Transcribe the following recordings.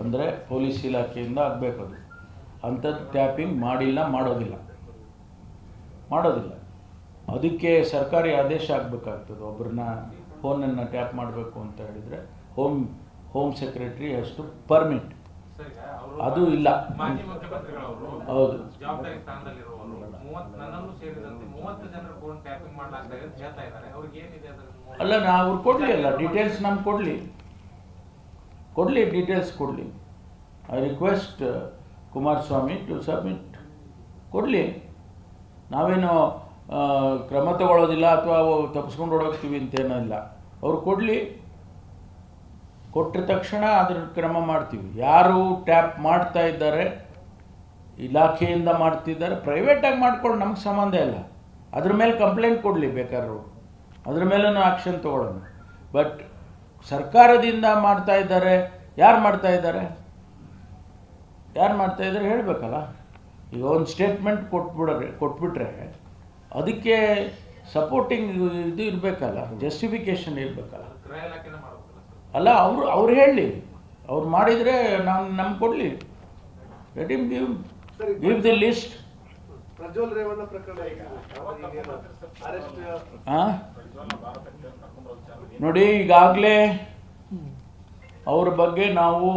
ಅಂದರೆ ಪೊಲೀಸ್ ಇಲಾಖೆಯಿಂದ ಅದು ಅಂಥದ್ದು ಟ್ಯಾಪಿಂಗ್ ಮಾಡಿಲ್ಲ ಮಾಡೋದಿಲ್ಲ. ಮಾಡೋದಿಲ್ಲ. ಅದಕ್ಕೆ ಸರ್ಕಾರಿ ಆದೇಶ ಆಗಬೇಕಾಗ್ತದೆ. ಒಬ್ಬರನ್ನ ಫೋನನ್ನು ಟ್ಯಾಪ್ ಮಾಡಬೇಕು ಅಂತ ಹೇಳಿದರೆ ಹೋಮ್ ಹೋಮ್ ಸೆಕ್ರೆಟ್ರಿ ಅಷ್ಟು ಪರ್ಮಿಟ್. ಸರ್, ಅದು ಇಲ್ಲ. ಹೌದು. ಅಲ್ಲ ನಾವು ಅವ್ರು ಕೊಡಲಿ ಅಲ್ಲ. ಡೀಟೇಲ್ಸ್ ನಮ್ಗೆ ಕೊಡಲಿ. ಕೊಡಲಿ ಡೀಟೇಲ್ಸ್ ಕೊಡಲಿ. I request Kumaraswamy to submit ಕೊಡಲಿ. ನಾವೇನು ಕ್ರಮ ತಗೊಳ್ಳೋದಿಲ್ಲ ಅಥವಾ ತಪ್ಪಿಸ್ಕೊಂಡು ಓಡೋಗ್ತೀವಿ ಅಂತೇನೋ ಇಲ್ಲ. ಅವ್ರು ಕೊಡಲಿ. ಕೊಟ್ಟ ತಕ್ಷಣ ಅದ್ರ ಕ್ರಮ ಮಾಡ್ತೀವಿ. ಯಾರು ಟ್ಯಾಪ್ ಮಾಡ್ತಾ ಇದ್ದಾರೆ, ಇಲಾಖೆಯಿಂದ ಮಾಡ್ತಿದ್ದಾರೆ ಪ್ರೈವೇಟಾಗಿ ಮಾಡ್ಕೊಂಡು ನಮ್ಗೆ ಸಂಬಂಧ ಇಲ್ಲ. ಅದ್ರ ಮೇಲೆ ಕಂಪ್ಲೇಂಟ್ ಕೊಡಲಿ ಬೇಕಾದ್ರೂ. ಅದ್ರ ಮೇಲೂ ಆ್ಯಕ್ಷನ್ ತೊಗೊಳ್ಳೋಣ. ಬಟ್ ಸರ್ಕಾರದಿಂದ ಮಾಡ್ತಾ ಇದ್ದಾರೆ. ಯಾರು ಮಾಡ್ತಾ ಇದ್ದಾರೆ? ಯಾರು ಮಾಡ್ತಾ ಇದ್ದಾರೆ ಹೇಳಬೇಕಲ್ಲ. ಈಗ ಒಂದು ಸ್ಟೇಟ್ಮೆಂಟ್ ಕೊಟ್ಬಿಡ್ರೆ ಕೊಟ್ಬಿಟ್ರೆ ಅದಕ್ಕೆ ಸಪೋರ್ಟಿಂಗ್ ಇದು ಇರಬೇಕಲ್ಲ ಜಸ್ಟಿಫಿಕೇಷನ್ ಇರಬೇಕಲ್ಲ. ಅಲ್ಲ ಅವರು ಅವ್ರು ಹೇಳಲಿ ಅವ್ರು ಮಾಡಿದರೆ ನಾವು ನಮ್ಗೆ ಕೊಡಲಿ. ಇಮ್ give. Give the list Prajwal Revanna ಪ್ರಕರಣ ಈಗ. ನೋಡಿ, ಈಗಾಗಲೇ ಅವ್ರ ಬಗ್ಗೆ ನಾವು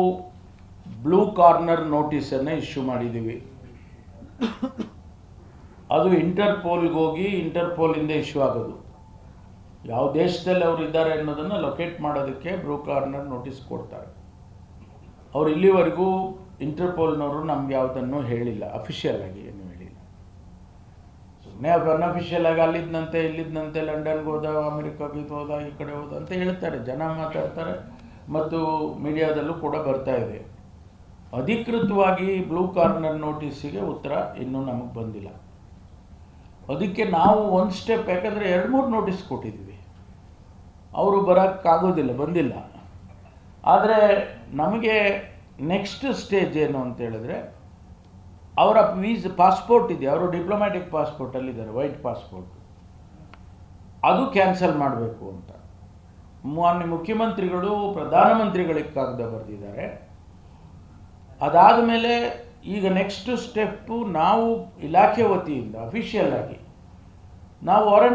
ಬ್ಲೂ ಕಾರ್ನರ್ ನೋಟಿಸನ್ನು ಇಶ್ಯೂ ಮಾಡಿದ್ದೀವಿ. ಅದು ಇಂಟರ್ಪೋಲ್ಗೆ ಹೋಗಿ ಇಂಟರ್ಪೋಲಿಂದ ಇಶ್ಯೂ ಆಗೋದು. ಯಾವ ದೇಶದಲ್ಲಿ ಅವರು ಇದ್ದಾರೆ ಅನ್ನೋದನ್ನು ಲೊಕೇಟ್ ಮಾಡೋದಕ್ಕೆ ಬ್ಲೂ ಕಾರ್ನರ್ ನೋಟಿಸ್ ಕೊಡ್ತಾರೆ. ಅವರು ಇಲ್ಲಿವರೆಗೂ ಇಂಟರ್ಪೋಲ್ನವರು ನಮ್ಗೆ ಯಾವುದನ್ನು ಹೇಳಿಲ್ಲ, ಅಫಿಷಿಯಲ್ ಆಗಿ ಸುಮ್ಮನೆ ಅನ್ಅಫಿಷಿಯಲ್ ಆಗಿ ಅಲ್ಲಿದ್ದಂತೆ ಇಲ್ಲಿದ್ದಂತೆ ಲಂಡನ್ಗೆ ಹೋದ, ಅಮೆರಿಕಾಗೆ ಹೋದ, ಈ ಕಡೆ ಹೋದ ಅಂತ ಹೇಳ್ತಾರೆ. ಜನ ಮಾತಾಡ್ತಾರೆ. ಮತ್ತು ಮೀಡಿಯಾದಲ್ಲೂ ಕೂಡ ಬರ್ತಾ ಇದೆ. ಅಧಿಕೃತವಾಗಿ ಬ್ಲೂ ಕಾರ್ನರ್ ನೋಟಿಸಿಗೆ ಉತ್ತರ ಇನ್ನೂ ನಮಗೆ ಬಂದಿಲ್ಲ. ಅದಕ್ಕೆ ನಾವು ಒಂದು ಸ್ಟೆಪ್ ಯಾಕಂದರೆ ಎರಡು ಮೂರು ನೋಟಿಸ್ ಕೊಟ್ಟಿದ್ವಿ. ಅವರು ಬರೋಕ್ಕಾಗೋದಿಲ್ಲ ಬಂದಿಲ್ಲ. ಆದರೆ ನಮಗೆ ನೆಕ್ಸ್ಟ್ ಸ್ಟೇಜ್ ಏನು ಅಂತ ಹೇಳಿದ್ರೆ ಅವರ ವೀಸ್ ಪಾಸ್ಪೋರ್ಟ್ ಇದೆ, ಅವರು ಡಿಪ್ಲೊಮ್ಯಾಟಿಕ್ ಪಾಸ್ಪೋರ್ಟಲ್ಲಿದ್ದಾರೆ ವೈಟ್ ಪಾಸ್ಪೋರ್ಟ್ ಅದು ಕ್ಯಾನ್ಸಲ್ ಮಾಡಬೇಕು ಅಂತ. ಮಾನ್ಯ ಮುಖ್ಯಮಂತ್ರಿಗಳು ಪ್ರಧಾನಮಂತ್ರಿಗಳಿಗೆ ಕಾಗದ ಬರೆದಿದ್ದಾರೆ. ಅದಾದ ಮೇಲೆ ಈಗ ನೆಕ್ಸ್ಟ್ ಸ್ಟೆಪ್ಪು ನಾವು ಇಲಾಖೆ ವತಿಯಿಂದ ಅಫಿಷಿಯಲ್ ಆಗಿ, ನಾವು ವಾರಂಟ್